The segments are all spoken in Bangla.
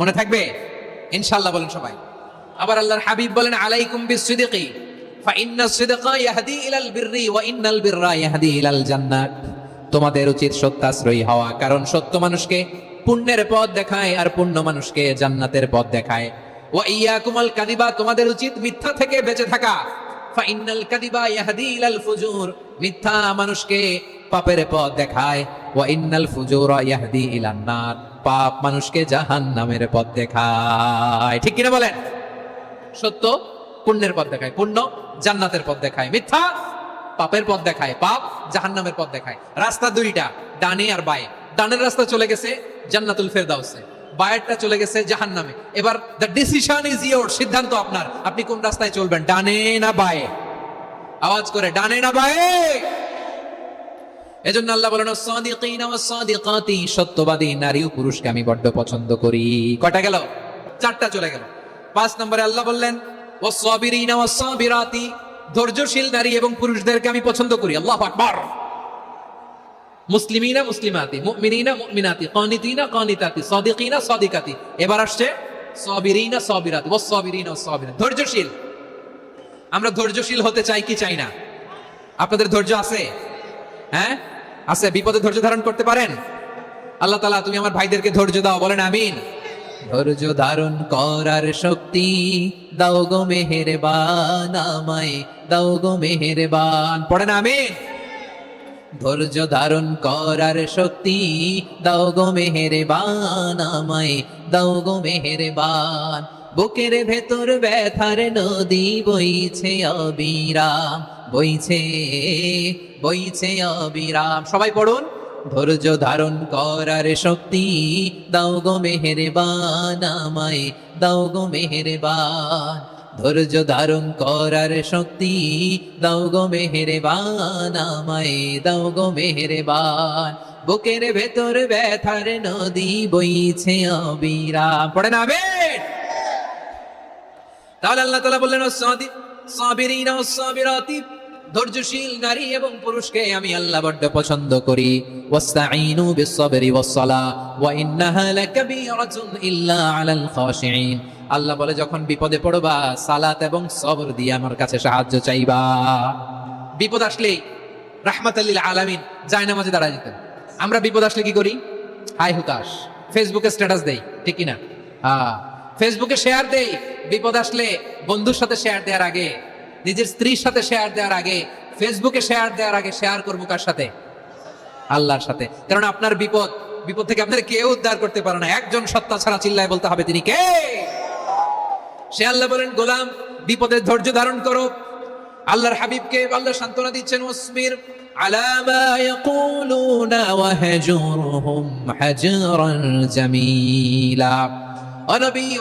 মনে থাকবে? ইনশাল্লাহ বলেন সবাই। আবার আল্লাহর হাবিব বলেন, আলাইকুম বিসিদিকি তোমাদের উচিত সত্যাশ্রয়ী হওয়া, কারণ সত্য মানুষকে পুণ্যের পথ দেখায় আর পুণ্য মানুষকে জান্নাতের পথ দেখায়। ওয়া ইয়াকুমাল কাদিবা তোমাদের উচিত মিথ্যা থেকে বেঁচে থাকা। ফাইন্নাল কাদিবা ইয়াহদি ইলাল ফুজুর মিথ্যা মানুষকে পাপের পথ দেখায়। ওয়া ইন্নাল ফুজুরা ইয়াহদি ইলান নার পাপ মানুষকে জাহান্নামের পথ দেখায়। ঠিক কিনা বলেন? সত্য? পুণ্যের পথ দেখায়। পুণ্য জান্নাতের পথ দেখায়। মিথ্যা? পাপের পথ দেখায়। পাপ জাহান্নামের পথ দেখায়। রাস্তা দুইটা, ডানে আর বায়ে। ডানের রাস্তা চলে গেছে জান্নাতুল ফেরদাউসে। বায়েরটা চলে গেছে জাহান্নামে। এবার দ্য ডিসিশন ইজ ইয়োর সিদ্ধান্ত আপনার। আপনি কোন রাস্তায় চলবেন, ডানে না বায়ে? আওয়াজ করে, ডানে না বায়ে? এজন্য আল্লাহ বলেন সত্যবাদী নারী ও পুরুষকে আমি বড্ড পছন্দ করি। কয়টা গেল? চারটা চলে গেল। পাঁচ নম্বরে আল্লাহ বললেন ধৈর্যশীল নারী এবং পুরুষদেরকে আমি পছন্দ করি। আল্লাহু আকবার। মুসলিমিনা মুসলিমাতি, মুমিনিনা মুমিনাতি, কানিতিনা কানিতাতি এবার আসছে, সাবিরিনা সাবিরাতি ওয়াস সাবিরিনা সাবিরাতি ধৈর্যশীল। আমরা ধৈর্যশীল হতে চাই কি চাই না? আপনাদের ধৈর্য আছে? হ্যাঁ? আছে, বিপদে ধৈর্য ধারণ করতে পারেন। আল্লাহ তালা তুমি আমার ভাইদেরকে ধৈর্য দাও, বলেন আমিন। ধৈর্য ধারণ করার শক্তি দাও গো মেহেরবান আমায়, দাও গো মেহেরবান। পড়েন আমিন। ধৈর্য ধারণ করার শক্তি দাও গো মেহেরবান আমায়, দাও গো মেহেরবান। বুকের ভেতর ব্যথার নদী বইছে অবিরাম। বইছে বইছে অবিরাম। সবাই পড়ুন। ধৈর্য ধারণ করার শক্তি দাও গো মেহেরবান আমায় দাও গো মেহেরবান। ধৈর্য ধারণ করার শক্তি দাও গো মেহেরবান আমায় দাও গো মেহেরবান। বুকের ভেতর ব্যথার নদী বইছে অবিরাম। পড়ে না আমিন। তাহলে আল্লাহ তালা বললেন "ওয়াস-সাদি- সাবিরিনা ওয়াস-সাবিরাতি", ধৈর্যশীল নারী এবং পুরুষকে আমি আল্লাহ বড্ড পছন্দ করি। ওয়াস্তাঈনু বিস-সাবরি ওয়াস-সালাহ, ওয়া ইন্নাহা লাকাবীরাতুন ইল্লা আলাল খাশিঈন। আল্লাহ বলে, যখন বিপদে পড়বা, সালাত এবং সবর দিয়ে আমার কাছে সাহায্য চাইবা। বিপদ আসলেই রাহমাতাল্লিল আলামিন যায় নামাজে দাঁড়ায় যেতেন আমরা বিপদ আসলে কি করি? হাই হুতাশ, ফেসবুকে স্ট্যাটাস দেই, ঠিক না হ্যাঁ ফেসবুকে শেয়ার দেই, বিপদ আসলে বন্ধুর সাথে শেয়ার দেওয়ার আগে নিজের স্ত্রীর সাথে শেয়ার দেওয়ার আগে ফেসবুকে শেয়ার দেওয়ার আগে শেয়ার করব কার সাথে? আল্লাহর সাথে। কারণ আপনার বিপদ বিপদ থেকে আপনার কেউ উদ্ধার করতে পারে না। একজন সত্তা ছাড়া চিল্লায় বলতে হবে তিনি কে? সে আল্লাহ বলেন, গোলাম, বিপদের ধৈর্য ধারণ করো। আল্লাহর হাবিবকে আল্লাহ সান্ত্বনা দিচ্ছেন ওসমির আলামা ইয়াকুলুনা ওয়াহজুরহুম হাজরান জামিলা।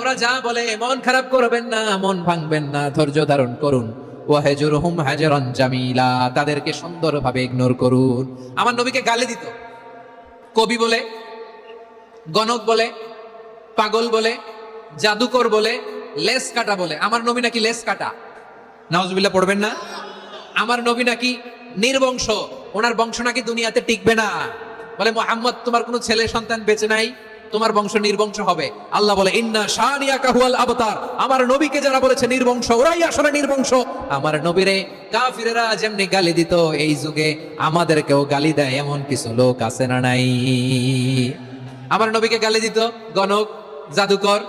ওরা যা বলে, মন খারাপ করবেন না, মন ভাঙবেন না, ধৈর্য ধারণ করুন। ওয়াহজুরহুম হাজরান জামিলা, তাদেরকে সুন্দরভাবে ইগনোর করুন। আমার নবীকে গালি দিত। কবি বলে, গণক বলে, পাগল বলে, জাদুকর বলে, লেস কাটা বলে। আমার নবী নাকি লেস কাটা? নাউজুবিল্লাহ, পড়বেন না? আমার নবী নাকি নির্বংশ? ওনার বংশ নাকি দুনিয়াতে টিকবে না? বলে, মোহাম্মদ, তোমার কোনো ছেলে সন্তান বেঁচে নাই? তোমার বংশ নির্বংশ হবে। আল্লাহ বলে, ইন্না শানিয়া কাহুয়াল আবতার। আমার নবীকে যারা বলেছে নির্বংশ, ওরাই আসলে নির্বংশ। আমার নবীরে কাফিরেরা যেমনি গালি দিত, এই যুগে আমাদেরকেও গালি দেয় এমন কিছু লোক আছে না নাই? আমার নবীকে গালি দিত গণক, জাদুকর,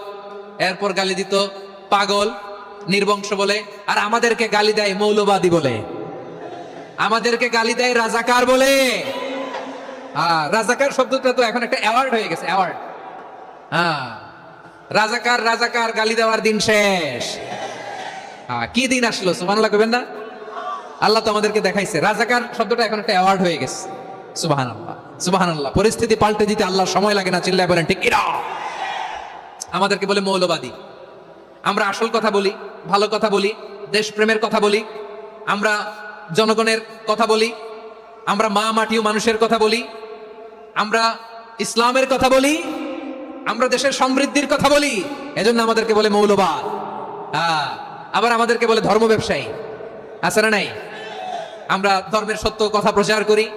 এরপর গালি দিত পাগল, নির্বংশ বলে, আর আমাদেরকে গালি দেয় মৌলবাদী বলে। আমাদেরকে গালি দেয় রাজাকার বলে। রাজাকার শব্দটা তো এখন একটা অ্যাওয়ার্ড হয়ে গেছে অ্যাওয়ার্ড হ্যাঁ। রাজাকার রাজাকার, গালি দেওয়ার দিন শেষ। হ্যাঁ কি দিন আসলো? সুবহানাল্লাহ কইবেন না? আল্লাহ তো আমাদেরকে দেখাইছে। রাজাকার শব্দটা এখন একটা অ্যাওয়ার্ড হয়ে গেছে। সুবহানাল্লাহ সুবহানাল্লাহ। পরিস্থিতি পাল্টে দিতে আল্লাহ সময় লাগে না, চিল্লায় বলেন, ঠিক আমাদেরকে বলে মৌলবাদী। আমরা আসল কথা বলি, ভালো কথা বলি, দেশপ্রেমের কথা বলি, আমরা জনগণের কথা বলি, আমরা মা মাটি ও মানুষের কথা বলি, আমরা ইসলামের কথা বলি আমরা দেশের সমৃদ্ধির কথা বলি এজন্য আমাদেরকে বলে মৌলবাদ। হ্যাঁ, আবার আমাদেরকে বলে ধর্ম ব্যবসায়ী। আছে না নাই? আমরা ধর্মের সত্য কথা প্রচার করি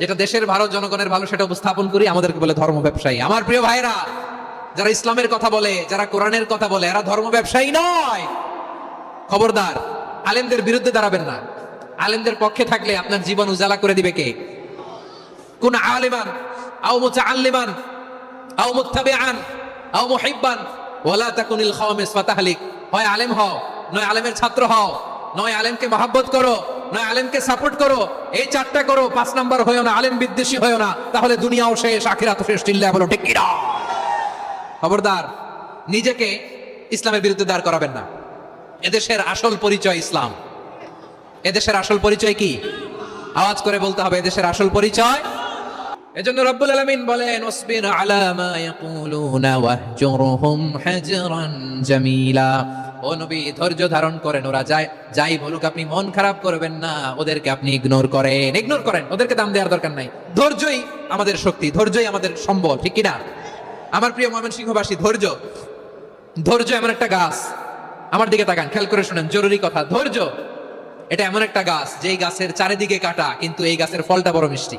যেটা দেশের ভারত জনগণের ভালো সেটা উপস্থাপন করি আমাদেরকে বলে ধর্ম ব্যবসায়ী। আমার প্রিয় ভাইরা যারা ইসলামের কথা বলে যারা কোরআনের কথা বলে এরা ধর্ম ব্যবসায়ী নয়। খবরদার আলেমদের বিরুদ্ধে দাঁড়াবেন না। আলেমদের পক্ষে থাকলে আপনার জীবন উজালা করে দিবে কে? কোন আলেমান আও মুতাআল্লিমান আও মুত্তাবিআন, আও মুহিব্বান, ওয়ালা তাকুনিল খাওয়ামিস ফাতাহলিক। হয় আলেম হও, নয় আলেমের ছাত্র হও, নয় আলেমকে মহাব্বত করো, নয় আলেমকে সাপোর্ট করো, এই চারটা করো, পাঁচ নাম্বার হয়েও না, আলেম বিদ্বেষী হয়েও না, তাহলে দুনিয়াও শেষ আখিরাত শেষ, চিল্লা বলো, ঠিক কিনা? খবরদার, নিজেকে ইসলামের বিরুদ্ধে দাঁড় করাবেন না। এদেশের আসল পরিচয় ইসলাম। এদেশের আসল পরিচয় কি? আওয়াজ করে বলতে হবে, এদেশের আসল পরিচয় এজন্য রব্বুল আলামিন বলেন ওসবির আলা মা ইয়াকুলুনা ওয়াহজুরহুম হাজরান জামিলা। ও নবী, ধৈর্য ধারণ করেন ওরা যায় যাই বলুক, আপনি মন খারাপ করবেন না, ওদেরকে আপনি ইগনোর করেন। ইগনোর করেন, ওদেরকে দাম দেওয়ার দরকার নাই। ধৈর্যই আমাদের শক্তি, ধৈর্যই আমাদের সম্বল, ঠিক কি না? আমার প্রিয় ময়মনসিংহবাসী ধৈর্য ধৈর্য এমন একটা গাছ। আমার দিকে তাকান, খেয়াল করে শুনেন, জরুরি কথা, ধৈর্য, এটা এমন একটা গাছ, যেই গাছের চারিদিকে কাটা, কিন্তু এই গাছের ফলটা বড় মিষ্টি।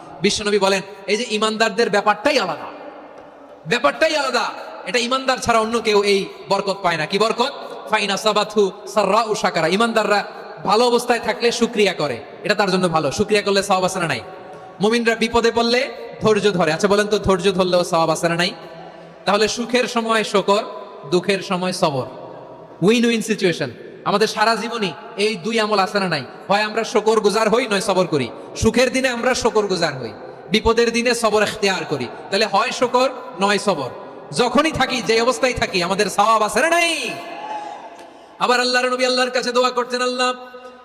বিশ্বনবী বলেন, এই যে ইমানদারদের ব্যাপারটাই আলাদা। ব্যাপারটাই আলাদা। এটা ইমানদার ছাড়া অন্য কেউ এই বরকত পায় না। কি বরকত? ফাইনা সাবাথু সাররা ও সাকারা ইমানদাররা ভালো অবস্থায় থাকলে শুক্রিয়া করে। এটা তার জন্য ভালো। শুক্রিয়া করলে সওয়াব আছে নাই? মুমিনরা বিপদে পড়লে ধৈর্য ধরে। আচ্ছা বলেন তো, ধৈর্য ধরলেও সওয়াব আছে নাই? তাহলে সুখের সময় শকর, দুঃখের সময় সবর। উইন উইন সিচুয়েশন আমাদের সারা জীবনই এই দুই আমল আছে না নাই হয় আমরা শকর গুজার হই নয় সবর করি সুখের দিনে আমরা শকর গুজার হই বিপদের দিনে সবর এখতিয়ার করি তাহলে হয় শকর নয় সবর যখনই থাকি যে অবস্থায় থাকি আমাদের সওয়াব আছে না নাই আবার আল্লাহর নবী আল্লাহর কাছে দোয়া করতেন আল্লাহ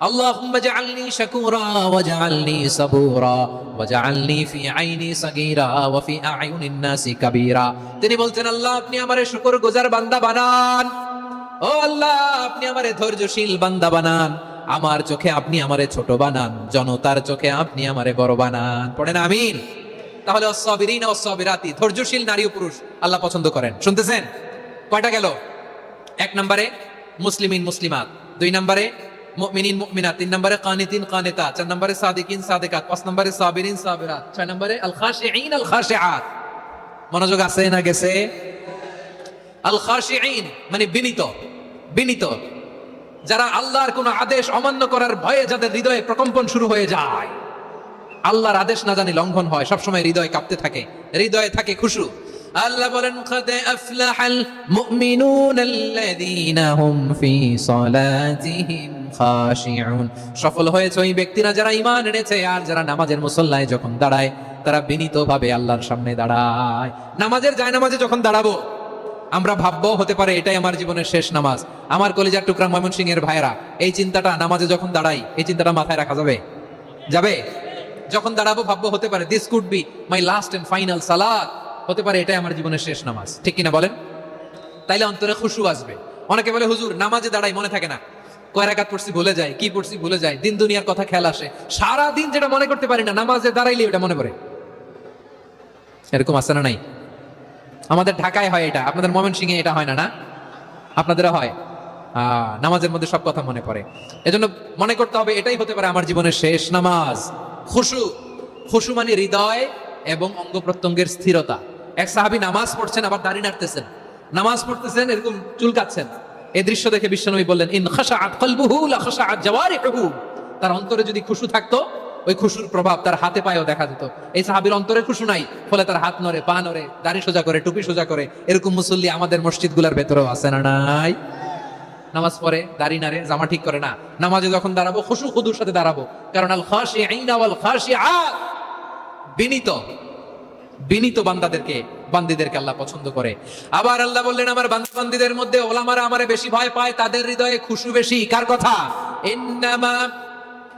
اللهم اجعلني شكورا واجعلني صبورا واجعلني في عيني صغيرا وفي اعين الناس كبيرا তিনি বলতেন আল্লাহ আপনি আমারে শুকর গুজার বান্দা বানান ও আল্লাহ, আপনি আমারে ধৈর্যশীল বান্দা বানান। আমার চোখে আপনি আমারে ছোট বানান। জনতার চোখে আপনি আমারে বড় বানান। পড়েন আমিন। তাহলে অসবিরিন অসবিরাতি ধৈর্যশীল নারী ও পুরুষ, আল্লাহ পছন্দ করেন। শুনতেছেন? কয়টা গেল? এক নম্বরে, মুসলিমিন, মুসলিমাত। দুই নম্বরে, মুমিনিন, মুমিনাত। তিন নম্বরে, কানিতিন, কানিতা। চার নম্বরে, সাদিকিন, সাদিকাত। পাঁচ নম্বরে, সাবিরিন, সাবিরাত। ছয় নম্বরে আল খাশিঈন আল খাশিআত মনোযোগ আছে না গেছে? আল খাশিঈন মানে বিনীত বিনীত যারা আল্লাহর কোন আদেশ অমান্য করার ভয়ে যাদের হৃদয়ে প্রকম্পন শুরু হয়ে যায় আল্লাহর আদেশ না জানি লঙ্ঘন হয় সবসময় হৃদয় কাঁপতে থাকে হৃদয়ে থাকে খুশু আল্লাহ বলেন قد أفلح المؤمنون الذين هم في صلاتهم خاشعون সফল হয়েছে ওই ব্যক্তিরা যারা ঈমান এনেছে আর যারা নামাজের মুসল্লায় যখন দাঁড়ায় তারা বিনীতভাবে আল্লাহর সামনে দাঁড়ায় নামাজের যায় নামাজে যখন দাঁড়াবো আমরা ভাববো হতে পারে এটাই আমার জীবনের শেষ নামাজ। আমার কলিজার টুকরা ময়মনসিং এর ভাইরা এই চিন্তাটা নামাজে যখন দাঁড়াই, এই চিন্তাটা মাথায় রাখা যাবে? যাবে? যখন দাঁড়াবো, ভাববো হতে পারে this could be my last and final salad হতে পারে এটাই আমার জীবনের শেষ নামাজ। ঠিক কিনা বলেন? তাইলে অন্তরে খুশু আসবে। অনেকে বলে, হুজুর, নামাজে দাঁড়াই মনে থাকে না। কয় রাকাত পড়ছি ভুলে যায়, কি পড়ছি ভুলে যায়, দিন দুনিয়ার কথা খেয়াল আসে। সারা দিন যেটা মনে করতে পারি না, নামাজে দাঁড়াইলে ওটা মনে পড়ে। এরকম আসে না নাই? আমাদের ঢাকায় হয় এটা। আপনাদের মোমেন ময়মনসিংহে এটা হয় না না? আপনাদেরও হয়। নামাজের মধ্যে সব কথা মনে পড়ে। এজন্য মনে করতে হবে, এটাই হতে পারে আমার জীবনের শেষ নামাজ। খুশু। খুশু মানে হৃদয় এবং অঙ্গ প্রত্যঙ্গের স্থিরতা। এক সাহাবী নামাজ পড়ছেন, আবার দাড়ি নাড়তেছেন। নামাজ পড়তেছেন, এরকম চুলকাচ্ছেন এই দৃশ্য দেখে বিশ্বনবী বললেন, ইন খাশাআত কলবুহু লা খাশাআত জাওয়ারিহুহু। তার অন্তরে যদি খুশু থাকতো ওই খুশুর প্রভাব তার হাতে পায়েও দেখা যেত। এই সাহাবীর অন্তরে খুশু নাই, ফলে তার হাত নড়ে, পা নড়ে, দাড়ি সোজা করে, টুপি সোজা করে, এরকম মুসল্লি আমাদের মসজিদগুলোর ভেতরেও আছে না নাই? নামাজ পড়ে, দাড়ি নাড়ে, জামা ঠিক করে না। নামাজে যখন দাঁড়াবো, খুশু খুদুর সাথে দাঁড়াবো। কারণ আল খাসি আইনা ওয়াল খাসিআত বিনীত বিনীত বান্দাদেরকে, বান্দিদেরকে আল্লাহ পছন্দ করে। আবার আল্লাহ বললেন, আমার বান্দা বান্দিদের মধ্যে ওলামারা আমারে বেশি ভয় পায়, তাদের হৃদয়ে খুশু বেশি। কার কথা? ইন্নামা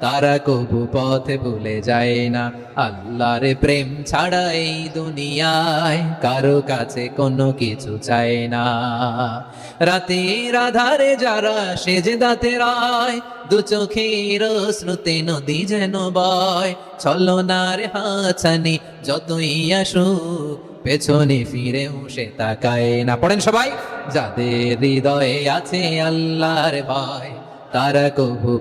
তারা কবু পথে ভুলে যায় না। আল্লাহর প্রেম ছাড়া এই দুনিয়ায় কারও কাছে কোনো কিছু চায় না। রাতের আধারে যারা সেজে দাতে রায় দু চোখের শ্রুতে নদী যেন বয়। ছলনার হাছানি যতই আসুক, পেছনে ফিরেও সে তাকায় না। পড়েন সবাই, যাদের হৃদয়ে আছে আল্লাহর ভয়। তারা কবু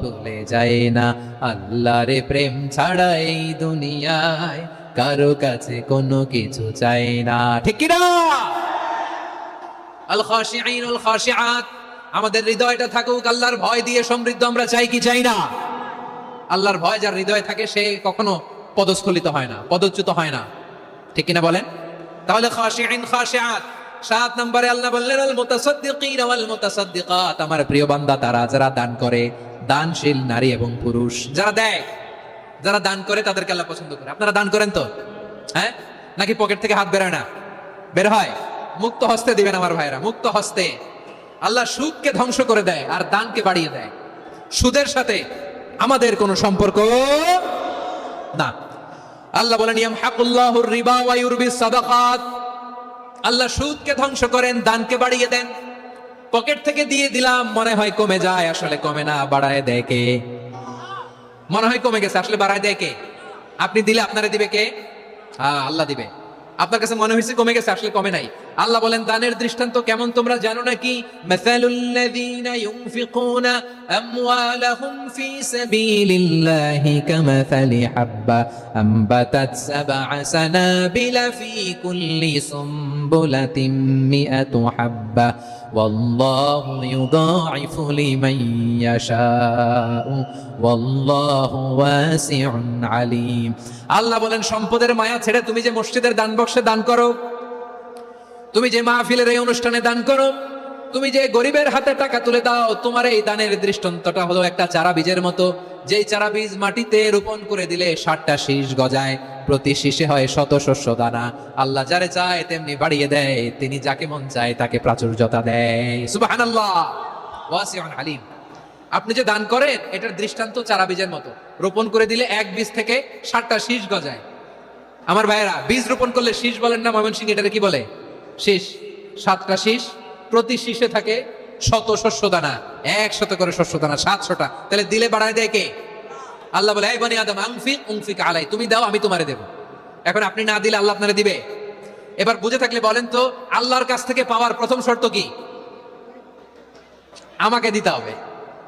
ভুলে যায় না। আল্লাহর প্রেম ছাড়া এই দুনিয়ায় কারও কাছে কোনো কিছু চাই না। ঠিক আল আমাদের হৃদয়টা থাকুক, আল্লাহর ভয় দিয়ে সমৃদ্ধ আমরা চাই কি চাই না? আল্লাহর ভয় যার হৃদয়ে থাকে, সে কখনো পদস্খলিত হয় না, পদচ্যুত হয় না। ঠিক কিনা বলেন? তাহলে খাশিঈন, খাশিআত সাত নম্বরে আল্লাহ বললেন, আল মুতাসাদ্দিকিন ওয়াল মুতাসাদ্দিকাত। আমার প্রিয় বান্দা, তারা যারা দান করে, দানশীল নারী এবং পুরুষ, যারা দেয়, যারা দান করে, তাদেরকে আল্লাহ পছন্দ করে। আপনারা দান করেন তো? হ্যাঁ? নাকি পকেট থেকে হাত বেরোয় না? বের হয়? মুক্ত হস্তে দিবেন আমার ভাইরা মুক্ত হস্তে। আল্লাহ সুদকে ধ্বংস করে দেয় আর দানকে বাড়িয়ে দেয়। সুদের সাথে আমাদের কোনো সম্পর্ক না। আল্লাহ বলেন, ইয়ামহাকুল্লাহুর রিবা ওয়া ইউরবিস সাদাকাত। আল্লাহ সুদকে ধ্বংস করেন, দানকে বাড়িয়ে দেন। পকেট থেকে দিয়ে দিলাম, মনে হয় কমে যায়, আসলে কমে না, বাড়ায় দেয় কে? মনে হয় কমে গেছে, আসলে বাড়ায় দেয় কে? আপনি দিলে আপনারা দিবে কে? হ্যাঁ আল্লাহ দিবে। আপনার কাছে মনে হয়েছে কমে গেছে, আসলে কমে নাই। আল্লাহ বলেন, দানের দৃষ্টান্ত কেমন তোমরা জানো নাকি? মাসালুল্লাযীনা ফি হাব্বা কুল্লি হাব্বা। والله يضاعف لمن يشاء والله واسع عليم আল্লাহ বলেন সম্পদের মায়া ছেড়ে তুমি যে মসজিদের দান বক্সে দান করো তুমি যে মাহফিলের এই অনুষ্ঠানে দান করো তুমি যে গরিবের হাতে টাকা তুলে দাও, তোমার এই দানের দৃষ্টান্তটা হলো একটা চারা বীজের মতো। যেই চারা বীজ মাটিতে রোপণ করে দিলে ষাটটা শীষ গজায়, প্রতি শীষে হয় শত শস্য দানা। আল্লাহ যারে চায় তেমনি বাড়িয়ে দেয়, তিনি যাকে মন চায় তাকে প্রাচুর্যতা দেয়। সুবহানাল্লাহ। ওয়াসিউন আলিম আপনি যে দান করেন, এটার দৃষ্টান্ত চারা বীজের মতো। রোপণ করে দিলে এক বীজ থেকে ষাটটা শীষ গজায়। আমার ভাইয়েরা, বীজ রোপণ করলে শীষ বলেন না ময়মনসিং এটাকে কি বলে? শীষ। সাতটা শীষ প্রতি শীষে থাকে শত শস্য দানা একশত করে শস্য দানা সাতশোটা। তাহলে দিলে বাড়ায় দেয় কে? আল্লাহ বলে, এই বনি আদম আংফিক উংফিক আলাই, তুমি দাও, আমি তোমারে দেব। এখন আপনি না দিলে আল্লাহ আপনারে দিবে? এবার বুঝে থাকলে বলেন তো, আল্লাহর কাছ থেকে পাওয়ার প্রথম শর্ত কি? আমাকে দিতে হবে।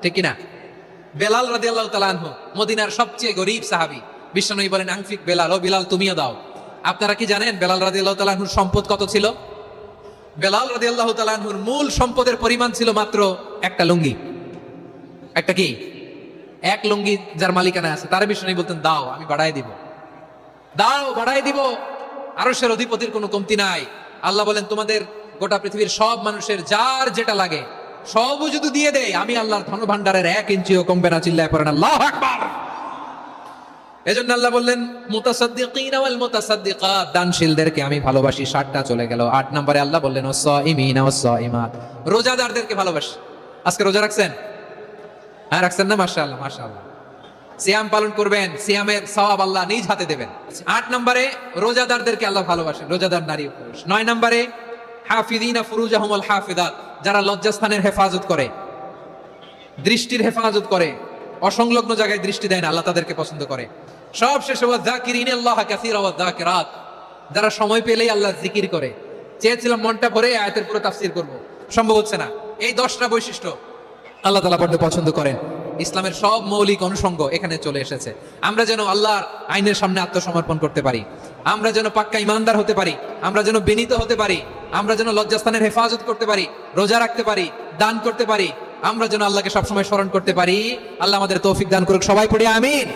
ঠিক কিনা? বেলাল রাদি আল্লাহ তালানহ মদিনার সবচেয়ে গরিব সাহাবি। বিশ্বনবী বলেন আংফিক বেলাল, ও বিলাল, তুমিও দাও। আপনারা কি জানেন বেলাল রাদি আল্লাহ তালাহুর সম্পদ কত ছিল? বেলাল রাদি আল্লাহ তালাহুর মূল সম্পদের পরিমাণ ছিল মাত্র একটা লুঙ্গি। একটা কি? এক লুঙ্গি যার মালিকানা আছে। তার বিশ্বনবী বলতেন, দাও, আমি বাড়াই দিব। দাও বাড়াই দিব। আরশের অধিপতির কোনো কমতি নাই। আল্লাহ বলেন, তোমাদের গোটা পৃথিবীর সব মানুষের যার যেটা লাগে, সবও যদি দিয়ে দেয়, আমি আল্লাহর ধন ভান্ডারের এক ইঞ্চিও কমবে না, চিল্লায় পড়েন আল্লাহ আকবার। এজন্য আল্লাহ বললেন, মুতাসাদ্দিকিন ওয়াল মুতাসাদ্দিকাত। দানশীলদেরকে আমি ভালোবাসি। ষাটটা চলে গেল। আট নম্বরে আল্লাহ বললেন ওয়াসাইমিন ওয়াসাইমাত রোজাদারদেরকে ভালোবাসি। আজকে রোজা রাখছেন? হ্যাঁ রাখছেন না? মাশাআল্লাহ মাশাআল্লাহ। সিয়াম পালন করবেন, সিয়ামের সওয়াব আল্লাহ নিজ হাতে দেবেন। আট নম্বরে রোজাদারদেরকে আল্লাহ ভালোবাসেন, রোজাদার নারী পুরুষ। নয় নম্বরে হাফিদিনা ফুরুজাহুমুল হাফিদাত যারা লজ্জাস্থানের হেফাজত করে, দৃষ্টির হেফাজত করে, অসংলগ্ন জায়গায় দৃষ্টি দেয় না, আল্লাহ তাদেরকে পছন্দ করে। সব শেষে যারা সময় পেলেই আল্লাহ জিকির করে। চেয়েছিলাম মনটা ভরে আয়াতের পুরো তাফসীর করব। সম্ভব হচ্ছে না। এই দশটা বৈশিষ্ট্য আল্লাহ তালা বড্ড পছন্দ করেন। ইসলামের সব মৌলিক অনুষঙ্গ এখানে চলে এসেছে। আমরা যেন আল্লাহর আইনের সামনে আত্মসমর্পণ করতে পারি। আমরা যেন পাক্কা ইমানদার হতে পারি। আমরা যেন বিনীত হতে পারি। আমরা যেন লজ্জাস্থানের হেফাজত করতে পারি। রোজা রাখতে পারি। দান করতে পারি। আমরা যেন আল্লাহকে সবসময় স্মরণ করতে পারি। আল্লাহ আমাদের তৌফিক দান করুক। সবাই পড়ি আমিন।